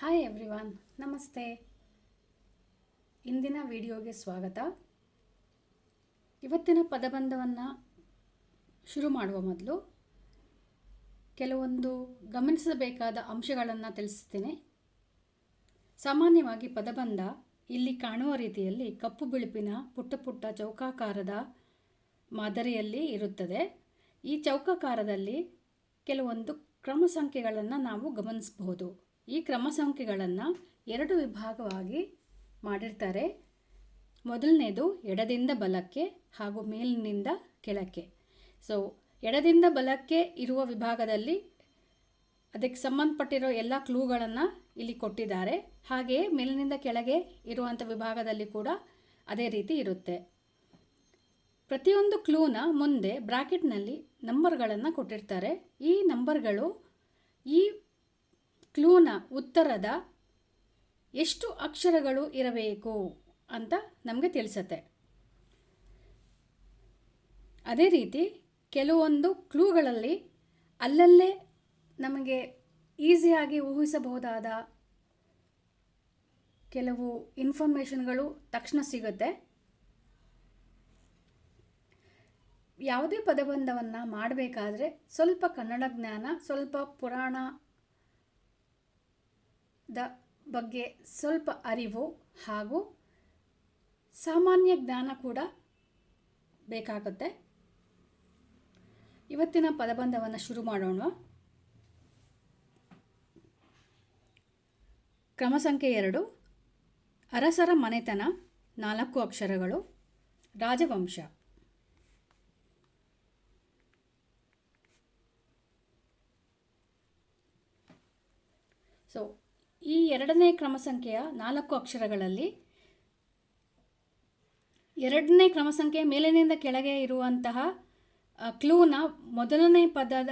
Hi everyone ನಮಸ್ತೆ. ಇಂದಿನ ವಿಡಿಯೋಗೆ ಸ್ವಾಗತ. ಇವತ್ತಿನ ಪದಬಂಧವನ್ನು ಶುರು ಮಾಡುವ ಮೊದಲು ಕೆಲವೊಂದು ಗಮನಿಸಬೇಕಾದ ಅಂಶಗಳನ್ನು ತಿಳಿಸ್ತೀನಿ. ಸಾಮಾನ್ಯವಾಗಿ ಪದಬಂಧ ಇಲ್ಲಿ ಕಾಣುವ ರೀತಿಯಲ್ಲಿ ಕಪ್ಪು ಬಿಳುಪಿನ ಪುಟ್ಟ ಪುಟ್ಟ ಚೌಕಾಕಾರದ ಮಾದರಿಯಲ್ಲಿ ಇರುತ್ತದೆ. ಈ ಚೌಕಾಕಾರದಲ್ಲಿ ಕೆಲವೊಂದು ಕ್ರಮ ಸಂಖ್ಯೆಗಳನ್ನು ನಾವು ಗಮನಿಸಬಹುದು. ಈ ಕ್ರಮ ಸಂಖ್ಯೆಗಳನ್ನು ಎರಡು ವಿಭಾಗವಾಗಿ ಮಾಡಿರ್ತಾರೆ. ಮೊದಲನೇದು ಎಡದಿಂದ ಬಲಕ್ಕೆ ಹಾಗೂ ಮೇಲಿನಿಂದ ಕೆಳಕ್ಕೆ. ಸೊ ಎಡದಿಂದ ಬಲಕ್ಕೆ ಇರುವ ವಿಭಾಗದಲ್ಲಿ ಅದಕ್ಕೆ ಸಂಬಂಧಪಟ್ಟಿರೋ ಎಲ್ಲ ಕ್ಲೂಗಳನ್ನು ಇಲ್ಲಿ ಕೊಟ್ಟಿದ್ದಾರೆ. ಹಾಗೆಯೇ ಮೇಲಿನಿಂದ ಕೆಳಗೆ ಇರುವಂಥ ವಿಭಾಗದಲ್ಲಿ ಕೂಡ ಅದೇ ರೀತಿ ಇರುತ್ತೆ. ಪ್ರತಿಯೊಂದು ಕ್ಲೂನ ಮುಂದೆ ಬ್ರಾಕೆಟ್ನಲ್ಲಿ ನಂಬರ್ಗಳನ್ನು ಕೊಟ್ಟಿರ್ತಾರೆ. ಈ ನಂಬರ್ಗಳು ಈ ಕ್ಲೂನ ಉತ್ತರದ ಎಷ್ಟು ಅಕ್ಷರಗಳು ಇರಬೇಕು ಅಂತ ನಮಗೆ ತಿಳಿಸತ್ತೆ. ಅದೇ ರೀತಿ ಕೆಲವೊಂದು ಕ್ಲೂಗಳಲ್ಲಿ ಅಲ್ಲಲ್ಲೇ ನಮಗೆ ಈಸಿಯಾಗಿ ಊಹಿಸಬಹುದಾದ ಕೆಲವು ಇನ್ಫಾರ್ಮೇಷನ್ಗಳು ತಕ್ಷಣ ಸಿಗುತ್ತೆ. ಯಾವುದೇ ಪದಬಂಧವನ್ನು ಮಾಡಬೇಕಾದ್ರೆ ಸ್ವಲ್ಪ ಕನ್ನಡ ಜ್ಞಾನ, ಸ್ವಲ್ಪ ಪುರಾಣದ ಬಗ್ಗೆ ಸ್ವಲ್ಪ ಅರಿವು ಹಾಗೂ ಸಾಮಾನ್ಯ ಜ್ಞಾನ ಕೂಡ ಬೇಕಾಗುತ್ತೆ. ಇವತ್ತಿನ ಪದಬಂಧವನ್ನು ಶುರು ಮಾಡೋಣ. ಕ್ರಮ ಸಂಖ್ಯೆ ಎರಡು. ಅರಸರ ಮನೆತನ, ನಾಲ್ಕು ಅಕ್ಷರಗಳು. ರಾಜವಂಶ. ಸೊ ಈ ಎರಡನೇ ಕ್ರಮ ಸಂಖ್ಯೆಯ ನಾಲ್ಕು ಅಕ್ಷರಗಳಲ್ಲಿ ಎರಡನೇ ಕ್ರಮ ಸಂಖ್ಯೆ ಮೇಲಿನಿಂದ ಕೆಳಗೆ ಇರುವಂತಹ ಕ್ಲೂನ ಮೊದಲನೇ ಪದದ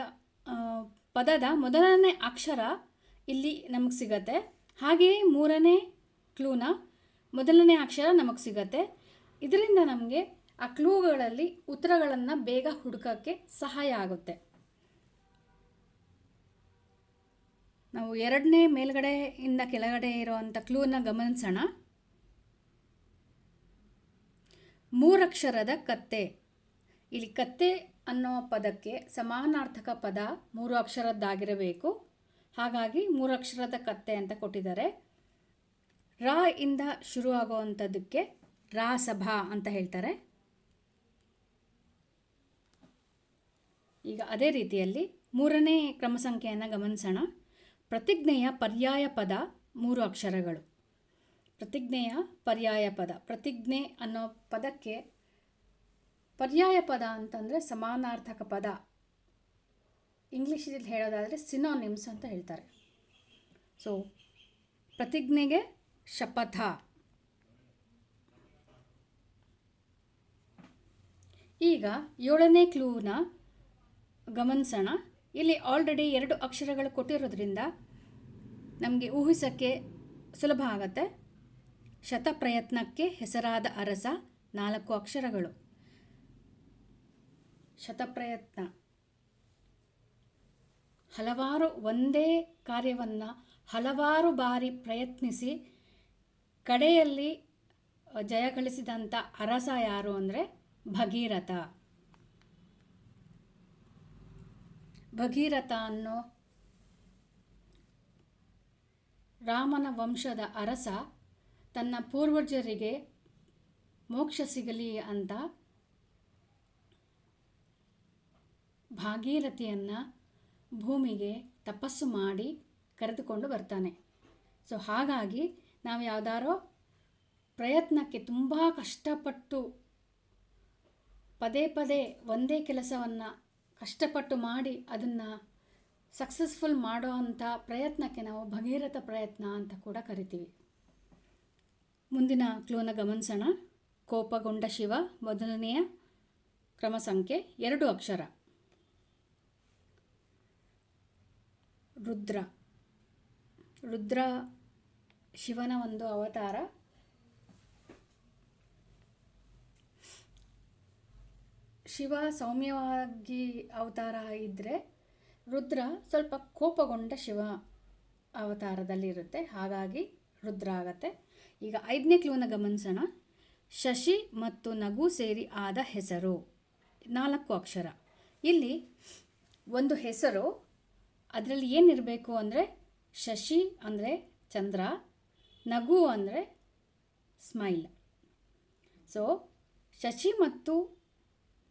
ಪದದ ಮೊದಲನೇ ಅಕ್ಷರ ಇಲ್ಲಿ ನಮಗೆ ಸಿಗತ್ತೆ. ಹಾಗೆಯೇ ಮೂರನೇ ಕ್ಲೂನ ಮೊದಲನೇ ಅಕ್ಷರ ನಮಗೆ ಸಿಗತ್ತೆ. ಇದರಿಂದ ನಮಗೆ ಆ ಕ್ಲೂಗಳಲ್ಲಿ ಉತ್ತರಗಳನ್ನು ಬೇಗ ಹುಡುಕೋಕ್ಕೆ ಸಹಾಯ ಆಗುತ್ತೆ. ನಾವು ಎರಡನೇ ಮೇಲ್ಗಡೆಯಿಂದ ಕೆಳಗಡೆ ಇರುವಂಥ ಕ್ಲೂನ ಗಮನಿಸೋಣ. ಮೂರಕ್ಷರದ ಕತ್ತೆ. ಇಲ್ಲಿ ಕತ್ತೆ ಅನ್ನೋ ಪದಕ್ಕೆ ಸಮಾನಾರ್ಥಕ ಪದ ಮೂರು ಅಕ್ಷರದ್ದಾಗಿರಬೇಕು. ಹಾಗಾಗಿ ಮೂರಕ್ಷರದ ಕತ್ತೆ ಅಂತ ಕೊಟ್ಟಿದ್ದಾರೆ. ರಾ ಇಂದ ಶುರು ಆಗೋವಂಥದ್ದಕ್ಕೆ ರಾಸಭಾ ಅಂತ ಹೇಳ್ತಾರೆ. ಈಗ ಅದೇ ರೀತಿಯಲ್ಲಿ ಮೂರನೇ ಕ್ರಮ ಸಂಖ್ಯೆಯನ್ನು ಗಮನಿಸೋಣ. ಪ್ರತಿಜ್ಞೆಯ ಪರ್ಯಾಯ ಪದ ಮೂರು ಅಕ್ಷರಗಳು. ಪ್ರತಿಜ್ಞೆಯ ಪರ್ಯಾಯ ಪದ. ಪ್ರತಿಜ್ಞೆ ಅನ್ನೋ ಪದಕ್ಕೆ ಪರ್ಯಾಯ ಪದ ಅಂತಂದರೆ ಸಮಾನಾರ್ಥಕ ಪದ. ಇಂಗ್ಲೀಷಲ್ಲಿ ಹೇಳೋದಾದರೆ ಸಿನೋನಿಮ್ಸ್ ಅಂತ ಹೇಳ್ತಾರೆ. ಸೊ ಪ್ರತಿಜ್ಞೆಗೆ ಶಪಥ. ಈಗ ಏಳನೇ ಕ್ಲೂನ ಗಮನಿಸೋಣ. ಇಲ್ಲಿ ಆಲ್ರೆಡಿ ಎರಡು ಅಕ್ಷರಗಳು ಕೊಟ್ಟಿರೋದ್ರಿಂದ ನಮಗೆ ಊಹಿಸೋಕ್ಕೆ ಸುಲಭ ಆಗತ್ತೆ. ಶತಪ್ರಯತ್ನಕ್ಕೆ ಹೆಸರಾದ ಅರಸ ನಾಲ್ಕು ಅಕ್ಷರಗಳು. ಶತಪ್ರಯತ್ನ ಹಲವಾರು ಒಂದೇ ಕಾರ್ಯವನ್ನು ಹಲವಾರು ಬಾರಿ ಪ್ರಯತ್ನಿಸಿ ಕಡೆಯಲ್ಲಿ ಜಯಗಳಿಸಿದಂಥ ಅರಸ ಯಾರು ಅಂದರೆ ಭಗೀರಥ. ಭಗೀರಥ ಅನ್ನೋ ರಾಮನ ವಂಶದ ಅರಸ, ತನ್ನ ಪೂರ್ವಜರಿಗೆ ಮೋಕ್ಷ ಸಿಗಲಿ ಅಂತ ಭಾಗೀರಥಿಯನ್ನು ಭೂಮಿಗೆ ತಪಸ್ಸು ಮಾಡಿ ಕರೆದುಕೊಂಡು ಬರ್ತಾನೆ. ಸೊ ಹಾಗಾಗಿ ನಾವು ಯಾವುದಾರೋ ಪ್ರಯತ್ನಕ್ಕೆ ತುಂಬ ಕಷ್ಟಪಟ್ಟು ಪದೇ ಪದೇ ಒಂದೇ ಕೆಲಸವನ್ನು ಕಷ್ಟಪಟ್ಟು ಮಾಡಿ ಅದನ್ನು ಸಕ್ಸಸ್ಫುಲ್ ಮಾಡೋ ಅಂಥ ಪ್ರಯತ್ನಕ್ಕೆ ನಾವು ಭಗೀರಥ ಪ್ರಯತ್ನ ಅಂತ ಕೂಡ ಕರಿತೀವಿ. ಮುಂದಿನ ಕ್ಲೂನ ಗಮನಿಸೋಣ. ಕೋಪಗೊಂಡ ಶಿವ ಮೊದಲನೆಯ ಕ್ರಮ ಸಂಖ್ಯೆ ಎರಡು ಅಕ್ಷರ. ರುದ್ರ. ರುದ್ರ ಶಿವನ ಒಂದು ಅವತಾರ. ಶಿವ ಸೌಮ್ಯವಾಗಿ ಅವತಾರ ಇದ್ದರೆ ರುದ್ರ ಸ್ವಲ್ಪ ಕೋಪಗೊಂಡ ಶಿವ ಅವತಾರದಲ್ಲಿ ಇರುತ್ತೆ ಹಾಗಾಗಿ ರುದ್ರ ಆಗತ್ತೆ. ಈಗ ಐದನೇ ಕ್ಲೂನ ಗಮನಿಸೋಣ. ಶಶಿ ಮತ್ತು ನಗು ಸೇರಿ ಆದ ಹೆಸರು. ನಾಲ್ಕು ಅಕ್ಷರ. ಇಲ್ಲಿ ಒಂದು ಹೆಸರು, ಅದರಲ್ಲಿ ಏನಿರಬೇಕು ಅಂದರೆ ಶಶಿ ಅಂದರೆ ಚಂದ್ರ, ನಗು ಅಂದರೆ ಸ್ಮೈಲ್. ಸೊ ಶಶಿ ಮತ್ತು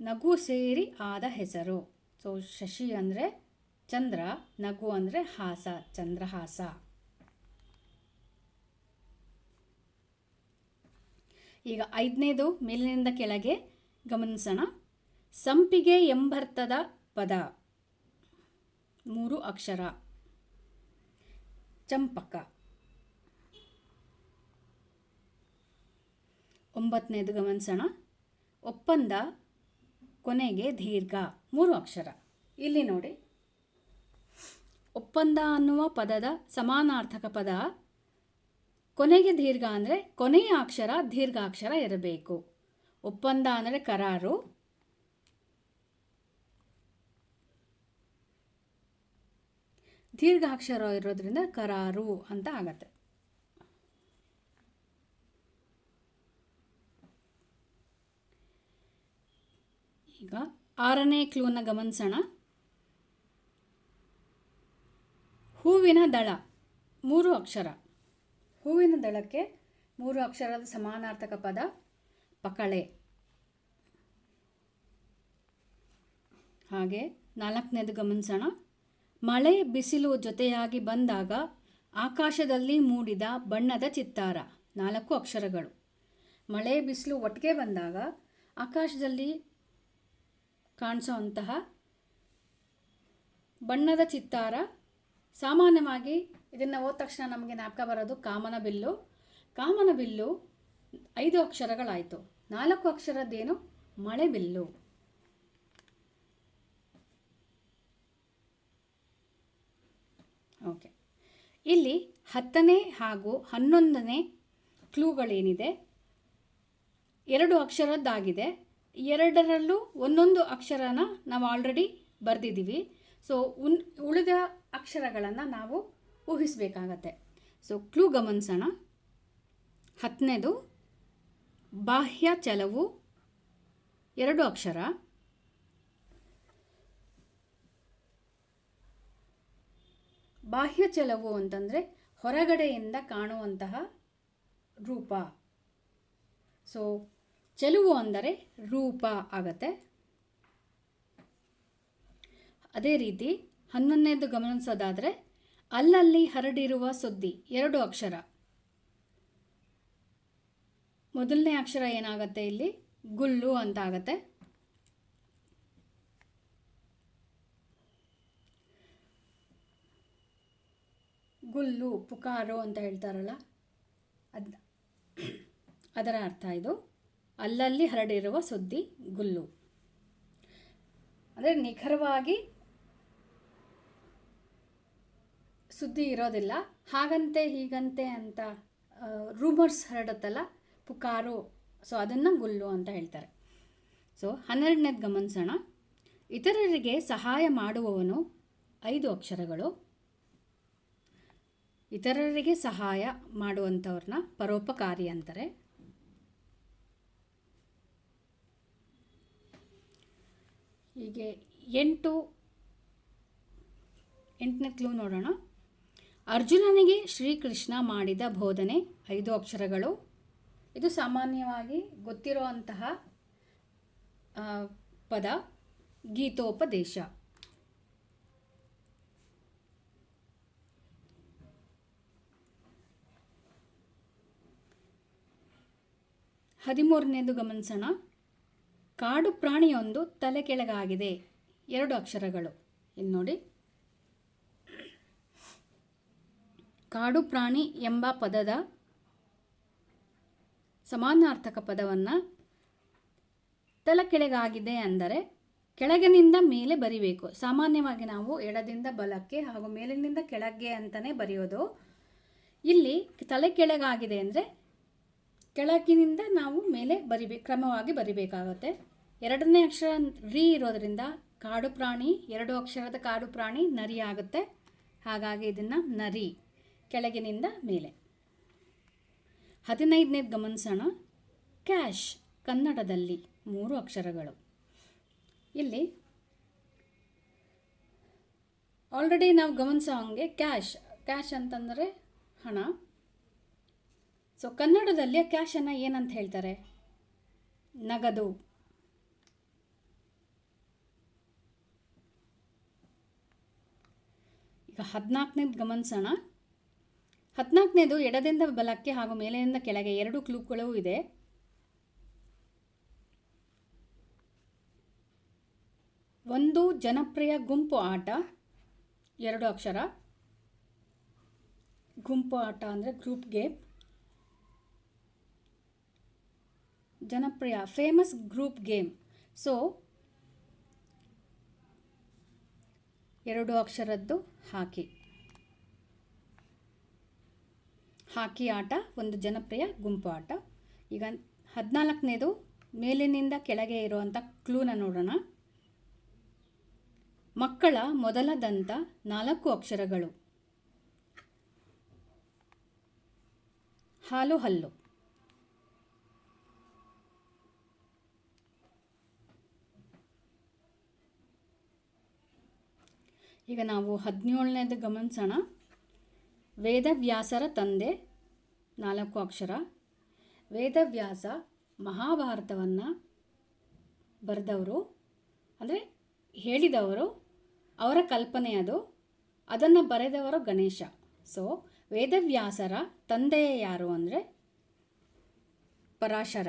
ನಗು ಸೇರಿ ಆದ ಹೆಸರು. ಸೊ ಶಶಿ ಅಂದರೆ ಚಂದ್ರ, ನಗು ಅಂದರೆ ಹಾಸ ಚಂದ್ರಹಾಸ ಈಗ ಐದನೇದು, ಮೇಲಿನಿಂದ ಕೆಳಗೆ ಗಮನಿಸೋಣ. ಸಂಪಿಗೆ ಎಂಬರ್ಥದ ಪದ. ಮೂರು ಅಕ್ಷರ. ಚಂಪಕ. ಒಂಬತ್ತನೇದು ಗಮನಿಸೋಣ. ಒಪ್ಪಂದ ಕೊನೆಗೆ ದೀರ್ಘ ಮೂರು ಅಕ್ಷರ. ಇಲ್ಲಿ ನೋಡಿ. ಒಪ್ಪಂದ ಅನ್ನುವ ಪದದ ಸಮಾನಾರ್ಥಕ ಪದ ಕೊನೆಗೆ ದೀರ್ಘ ಅಂದರೆ ಕೊನೆಯ ಅಕ್ಷರ ದೀರ್ಘಾಕ್ಷರ ಇರಬೇಕು. ಒಪ್ಪಂದ ಅಂದರೆ ಕರಾರು. ದೀರ್ಘಾಕ್ಷರ ಇರೋದ್ರಿಂದ ಕರಾರು ಅಂತ ಆಗತ್ತೆ ಈಗ ಆರನೇ ಕ್ಲೂನ ಗಮನಿಸೋಣ. ಹೂವಿನ ದಳ, ಮೂರು ಅಕ್ಷರ. ಹೂವಿನ ದಳಕ್ಕೆ ಮೂರು ಅಕ್ಷರದ ಸಮಾನಾರ್ಥಕ ಪದ ಪಕಳೆ. ಹಾಗೆ ನಾಲ್ಕನೇದು ಗಮನಿಸೋಣ. ಮಳೆ ಬಿಸಿಲು ಜೊತೆಯಾಗಿ ಬಂದಾಗ ಆಕಾಶದಲ್ಲಿ ಮೂಡಿದ ಬಣ್ಣದ ಚಿತ್ತಾರ, ನಾಲ್ಕು ಅಕ್ಷರಗಳು. ಮಳೆ ಬಿಸಿಲು ಒಟ್ಟಿಗೆ ಬಂದಾಗ ಆಕಾಶದಲ್ಲಿ ಕಾಣಿಸೋವಂತಹ ಬಣ್ಣದ ಚಿತ್ತಾರ. ಸಾಮಾನ್ಯವಾಗಿ ಇದನ್ನು ಓದ ತಕ್ಷಣ ನಮಗೆ ಜ್ಞಾಪಕ ಬರೋದು ಕಾಮನ ಬಿಲ್ಲು. ಕಾಮನ ಬಿಲ್ಲು ಐದು ಅಕ್ಷರಗಳಾಯಿತು. ನಾಲ್ಕು ಅಕ್ಷರದ್ದೇನು? ಮಳೆ ಬಿಲ್ಲು. ಓಕೆ. ಇಲ್ಲಿ ಹತ್ತನೇ ಹಾಗೂ ಹನ್ನೊಂದನೇ ಕ್ಲೂಗಳೇನಿದೆ? ಎರಡು ಅಕ್ಷರದ್ದಾಗಿದೆ. ಎರಡರಲ್ಲೂ ಒಂದೊಂದು ಅಕ್ಷರನ ನಾವು ಆಲ್ರೆಡಿ ಬರೆದಿದ್ದೀವಿ. ಸೊ ಉನ್, ಉಳಿದ ಅಕ್ಷರಗಳನ್ನು ನಾವು ಊಹಿಸಬೇಕಾಗತ್ತೆ. ಸೊ ಕ್ಲೂ ಗಮನಿಸೋಣ. ಹತ್ತನೇದು, ಬಾಹ್ಯ ಚಲವು ಎರಡು ಅಕ್ಷರ. ಬಾಹ್ಯ ಚಲವು ಅಂತಂದರೆ ಹೊರಗಡೆಯಿಂದ ಕಾಣುವಂತಹ ರೂಪ. ಸೊ ಚೆಲುವು ಅಂದರೆ ರೂಪ ಆಗತ್ತೆ. ಅದೇ ರೀತಿ ಹನ್ನೊಂದನೇದು ಗಮನಿಸೋದಾದರೆ ಅಲ್ಲಲ್ಲಿ ಹರಡಿರುವ ಸುದ್ದಿ, ಎರಡು ಅಕ್ಷರ. ಮೊದಲನೇ ಅಕ್ಷರ ಏನಾಗುತ್ತೆ ಇಲ್ಲಿ? ಗುಲ್ಲು ಅಂತ ಆಗತ್ತೆ. ಗುಲ್ಲು, ಪುಕಾರು ಅಂತ ಹೇಳ್ತಾರಲ್ಲ, ಅದು ಅದರ ಅರ್ಥ ಇದು. ಅಲ್ಲಲ್ಲಿ ಹರಡಿರುವ ಸುದ್ದಿ ಗುಲ್ಲು. ಅಂದರೆ ನಿಖರವಾಗಿ ಸುದ್ದಿ ಇರೋದಿಲ್ಲ. ಹಾಗಂತೆ ಹೀಗಂತೆ ಅಂತ ರೂಮರ್ಸ್ ಹರಡುತ್ತಲ್ಲ, ಪುಕಾರು. ಸೊ ಅದನ್ನು ಗುಲ್ಲು ಅಂತ ಹೇಳ್ತಾರೆ. ಸೊ ಹನ್ನೆರಡನೇದು ಗಮನಿಸೋಣ. ಇತರರಿಗೆ ಸಹಾಯ ಮಾಡುವವನು ಐದು ಅಕ್ಷರಗಳು. ಇತರರಿಗೆ ಸಹಾಯ ಮಾಡುವಂಥವ್ರನ್ನ ಪರೋಪಕಾರಿ ಅಂತಾರೆ. ಹೀಗೆ ಎಂಟು, ಎಂಟನೇ ಕ್ಲೂ ನೋಡೋಣ. ಅರ್ಜುನನಿಗೆ ಶ್ರೀಕೃಷ್ಣ ಮಾಡಿದ ಬೋಧನೆ, ಐದು ಅಕ್ಷರಗಳು. ಇದು ಸಾಮಾನ್ಯವಾಗಿ ಗೊತ್ತಿರುವಂತಹ ಪದ, ಗೀತೋಪದೇಶ. ಹದಿಮೂರನೇದು ಗಮನಿಸೋಣ. ಕಾಡು ಪ್ರಾಣಿಯೊಂದು ತಲೆ ಕೆಳಗಾಗಿದೆ ಎರಡು ಅಕ್ಷರಗಳು. ಇಲ್ಲಿ ನೋಡಿ. ಕಾಡು ಪ್ರಾಣಿ ಎಂಬ ಪದದ ಸಮಾನಾರ್ಥಕ ಪದವನ್ನು ತಲೆ ಕೆಳಗಾಗಿದೆ ಅಂದರೆ ಕೆಳಗಿನಿಂದ ಮೇಲೆ ಬರಿಬೇಕು. ಸಾಮಾನ್ಯವಾಗಿ ನಾವು ಎಡದಿಂದ ಬಲಕ್ಕೆ ಹಾಗೂ ಮೇಲಿನಿಂದ ಕೆಳಗೆ ಅಂತಲೇ ಬರೆಯೋದು. ಇಲ್ಲಿ ತಲೆ ಕೆಳಗಾಗಿದೆ ಅಂದರೆ ಕೆಳಗಿನಿಂದ ನಾವು ಮೇಲೆ ಬರಿಬೇಕು ಕ್ರಮವಾಗಿ ಬರಿಬೇಕಾಗುತ್ತೆ. ಎರಡನೇ ಅಕ್ಷರ ರಿ ಇರೋದರಿಂದ ಕಾಡು ಪ್ರಾಣಿ, ಎರಡು ಅಕ್ಷರದ ಕಾಡು ಪ್ರಾಣಿ ನರಿ ಆಗುತ್ತೆ ಹಾಗಾಗಿ ಇದನ್ನು ನರಿ, ಕೆಳಗಿನಿಂದ ಮೇಲೆ. ಹದಿನೈದನೇದು ಗಮನಿಸೋಣ. ಕ್ಯಾಶ್, ಕನ್ನಡದಲ್ಲಿ ಮೂರು ಅಕ್ಷರಗಳು. ಇಲ್ಲಿ ಆಲ್ರೆಡಿ ನಾವು ಗಮನಿಸೋ ಹಾಗೆ ಕ್ಯಾಶ್ ಕ್ಯಾಶ್ ಅಂತಂದರೆ ಹಣ. ಸೊ ಕನ್ನಡದಲ್ಲಿ ಕ್ಯಾಶನ್ನು ಏನಂತ ಹೇಳ್ತಾರೆ? ನಗದು. ಈಗ ಹದಿನಾಲ್ಕನೇದು ಗಮನಿಸೋಣ. ಹದಿನಾಲ್ಕನೇದು ಎಡದಿಂದ ಬಲಕ್ಕೆ ಹಾಗೂ ಮೇಲಿನಿಂದ ಕೆಳಗೆ ಎರಡು ಕ್ಲೂಗಳು ಇದೆ. ಒಂದು ಜನಪ್ರಿಯ ಗುಂಪು ಆಟ, ಎರಡು ಅಕ್ಷರ. ಗುಂಪು ಆಟ ಅಂದರೆ ಗ್ರೂಪ್ ಗೇಮ್ ಜನಪ್ರಿಯ ಫೇಮಸ್ ಗ್ರೂಪ್ ಗೇಮ್ ಸೊ ಎರಡು ಅಕ್ಷರದ್ದು ಹಾಕಿ. ಹಾಕಿ ಆಟ, ಒಂದು ಜನಪ್ರಿಯ ಗುಂಪು ಆಟ. ಈಗ ಹದಿನಾಲ್ಕನೇದು, ಮೇಲಿನಿಂದ ಕೆಳಗೆ ಇರುವಂಥ ಕ್ಲೂನ ನೋಡೋಣ. ಮಕ್ಕಳ ಮೊದಲ ದಂತ ನಾಲ್ಕು ಅಕ್ಷರಗಳು. ಹಾಲು ಹಲ್ಲು. ಈಗ ನಾವು ಹದಿನೇಳನೇದು ಗಮನಿಸೋಣ. ವೇದವ್ಯಾಸರ ತಂದೆ ನಾಲ್ಕು ಅಕ್ಷರ. ವೇದವ್ಯಾಸ ಮಹಾಭಾರತವನ್ನು ಬರೆದವರು, ಅಂದರೆ ಹೇಳಿದವರು, ಅವರ ಕಲ್ಪನೆ ಅದು. ಅದನ್ನು ಬರೆದವರು ಗಣೇಶ. ಸೊ ವೇದವ್ಯಾಸರ ತಂದೆಯೇ ಯಾರು ಅಂದರೆ ಪರಾಶರ.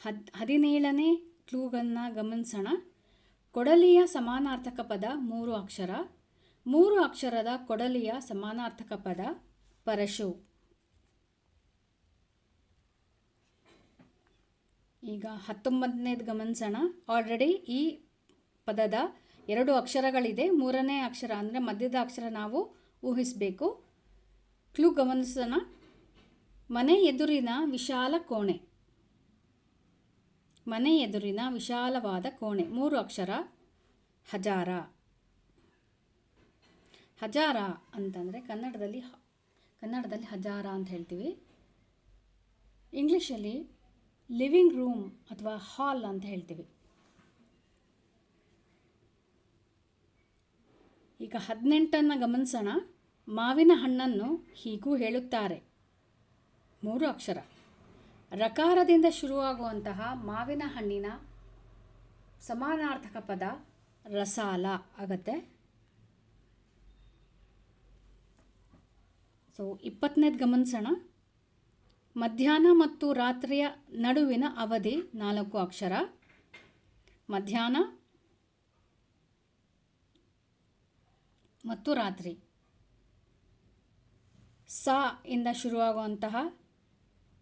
ಹದ್, ಹದಿನೇಳನೇ ಕ್ಲೂಗನ್ನು ಗಮನಿಸೋಣ. ಕೊಡಲಿಯ ಸಮಾನಾರ್ಥಕ ಪದ ಮೂರು ಅಕ್ಷರ. ಮೂರು ಅಕ್ಷರದ ಕೊಡಲಿಯ ಸಮಾನಾರ್ಥಕ ಪದ ಪರಶು. ಈಗ ಹತ್ತೊಂಬತ್ತನೇದು ಗಮನಿಸೋಣ. ಆಲ್ರೆಡಿ ಈ ಪದದ ಎರಡು ಅಕ್ಷರಗಳಿದೆ. ಮೂರನೇ ಅಕ್ಷರ ಅಂದರೆ ಮಧ್ಯದ ಅಕ್ಷರ ನಾವು ಊಹಿಸಬೇಕು. ಕ್ಲೂ ಗಮನಿಸೋಣ. ಮನೆ ಎದುರಿನ ವಿಶಾಲ ಕೋಣೆ. ಮನೆ ಎದುರಿನ ವಿಶಾಲವಾದ ಕೋಣೆ. ಮೂರು ಅಕ್ಷರ. ಹಜಾರ. ಹಜಾರ ಅಂತಂದರೆ ಕನ್ನಡದಲ್ಲಿ ಕನ್ನಡದಲ್ಲಿ ಹಜಾರ ಅಂತ ಹೇಳ್ತೀವಿ. ಇಂಗ್ಲೀಷಲ್ಲಿ ಲಿವಿಂಗ್ ರೂಮ್ ಅಥವಾ ಹಾಲ್ ಅಂತ ಹೇಳ್ತೀವಿ. ಈಗ ಹದಿನೆಂಟನ್ನು ಗಮನಿಸೋಣ. ಮಾವಿನ ಹಣ್ಣನ್ನು ಹೀಗೂ ಹೇಳುತ್ತಾರೆ. ಮೂರು ಅಕ್ಷರ. ರಕಾರದಿಂದ ಶುರುವಾಗುವಂತಹ ಮಾವಿನ ಹಣ್ಣಿನ ಸಮಾನಾರ್ಥಕ ಪದ ರಸಾಲ ಆಗತ್ತೆ. ಸೊ ಇಪ್ಪತ್ತನೇದು ಗಮನಿಸೋಣ. ಮಧ್ಯಾಹ್ನ ಮತ್ತು ರಾತ್ರಿಯ ನಡುವಿನ ಅವಧಿ ನಾಲ್ಕು ಅಕ್ಷರ. ಮಧ್ಯಾಹ್ನ ಮತ್ತು ರಾತ್ರಿ. ಸಾ ಇಂದ ಶುರುವಾಗುವಂತಹ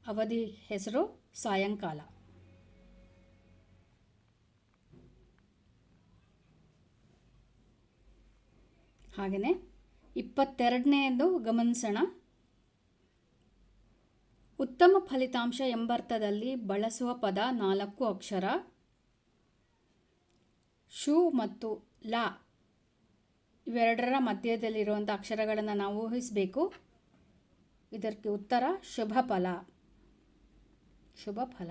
ಅವಧಿ ಹೆಸರು ಸಾಯಂಕಾಲ. ಹಾಗೆಯೇ ಇಪ್ಪತ್ತೆರಡನೆಯದು ಗಮನಿಸೋಣ. ಉತ್ತಮ ಫಲಿತಾಂಶ ಎಂಬರ್ಥದಲ್ಲಿ ಬಳಸುವ ಪದ ನಾಲ್ಕು ಅಕ್ಷರ. ಶು ಮತ್ತು ಲಾ ಇವೆರಡರ ಮಧ್ಯದಲ್ಲಿರುವಂಥ ಅಕ್ಷರಗಳನ್ನು ನಾವು ಊಹಿಸಬೇಕು. ಇದಕ್ಕೆ ಉತ್ತರ ಶುಭ ಫಲ ಶುಭ ಫಲ.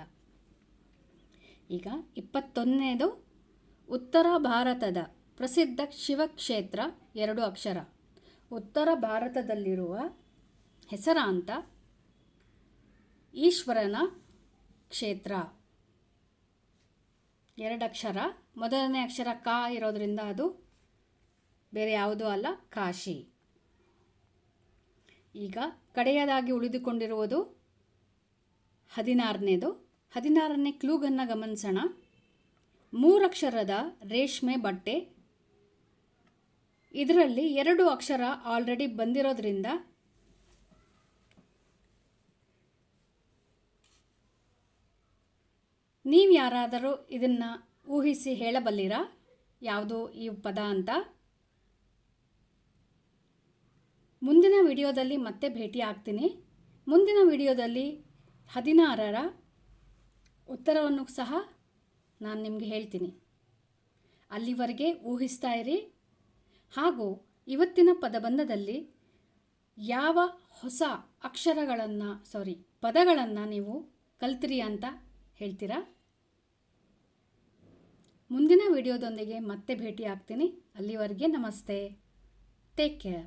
ಈಗ ಇಪ್ಪತ್ತೊಂದನೇದು ಉತ್ತರ ಭಾರತದ ಪ್ರಸಿದ್ಧ ಶಿವಕ್ಷೇತ್ರ ಎರಡು ಅಕ್ಷರ. ಉತ್ತರ ಭಾರತದಲ್ಲಿರುವ ಹೆಸರಾಂತ ಈಶ್ವರನ ಕ್ಷೇತ್ರ. ಎರಡು ಅಕ್ಷರ. ಮೊದಲನೇ ಅಕ್ಷರ ಕ ಇರೋದರಿಂದ ಅದು ಬೇರೆ ಯಾವುದೂ ಅಲ್ಲ, ಕಾಶಿ. ಈಗ ಕಡೆಯದಾಗಿ ಉಳಿದುಕೊಂಡಿರುವುದು ಹದಿನಾರನೇದು. ಹದಿನಾರನೇ ಕ್ಲೂಗನ್ನು ಗಮನಿಸೋಣ. ಮೂರಕ್ಷರದ ರೇಷ್ಮೆ ಬಟ್ಟೆ. ಇದರಲ್ಲಿ ಎರಡು ಅಕ್ಷರ ಆಲ್ರೆಡಿ ಬಂದಿರೋದ್ರಿಂದ ನೀವು ಯಾರಾದರೂ ಇದನ್ನು ಊಹಿಸಿ ಹೇಳಬಲ್ಲಿರಾ? ಯಾವುದು ಈ ಪದ ಅಂತ? ಮುಂದಿನ ವಿಡಿಯೋದಲ್ಲಿ ಮತ್ತೆ ಭೇಟಿ ಆಗ್ತೀನಿ ಮುಂದಿನ ವಿಡಿಯೋದಲ್ಲಿ ಹದಿನಾರರ ಉತ್ತರವನ್ನು ಸಹ ನಾನು ನಿಮಗೆ ಹೇಳ್ತೀನಿ. ಅಲ್ಲಿವರೆಗೆ ಊಹಿಸ್ತಾ ಇರಿ. ಹಾಗೂ ಇವತ್ತಿನ ಪದಬಂಧದಲ್ಲಿ ಯಾವ ಹೊಸ ಅಕ್ಷರಗಳನ್ನು ಸಾರಿ ಪದಗಳನ್ನು ನೀವು ಕಲ್ತಿರಿ ಅಂತ ಹೇಳ್ತೀರಾ? ಮುಂದಿನ ವಿಡಿಯೋದೊಂದಿಗೆ ಮತ್ತೆ ಭೇಟಿ ಆಗ್ತೀನಿ ಅಲ್ಲಿವರೆಗೆ ನಮಸ್ತೆ. Take care